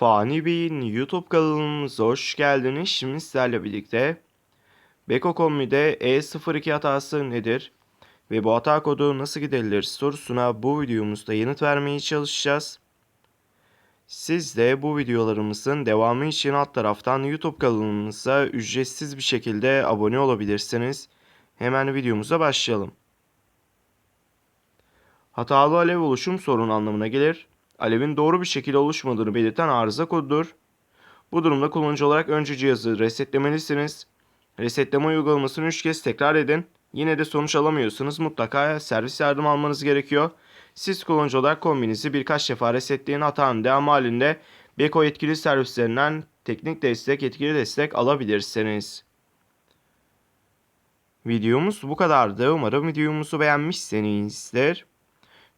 Fani Bey'in YouTube kanalımıza hoş geldiniz. Şimdi sizlerle birlikte Beko Kombi'de E02 hatası nedir ve bu hata kodu nasıl giderilir sorusuna bu videomuzda yanıt vermeye çalışacağız. Siz de bu videolarımızın devamı için alt taraftan YouTube kanalımıza ücretsiz bir şekilde abone olabilirsiniz. Hemen videomuza başlayalım. Hatalı alev oluşum sorunu anlamına gelir. Alevin doğru bir şekilde oluşmadığını belirten arıza kodudur. Bu durumda kullanıcı olarak önce cihazı resetlemelisiniz. Resetleme uygulamasını 3 kez tekrar edin. Yine de sonuç alamıyorsanız mutlaka servis yardım almanız gerekiyor. Siz kullanıcı olarak kombinizi birkaç defa resetleyin hatanın devamı halinde Beko yetkili servislerinden teknik destek, yetkili destek alabilirsiniz. Videomuz bu kadardı. Umarım videomuzu beğenmişsinizdir.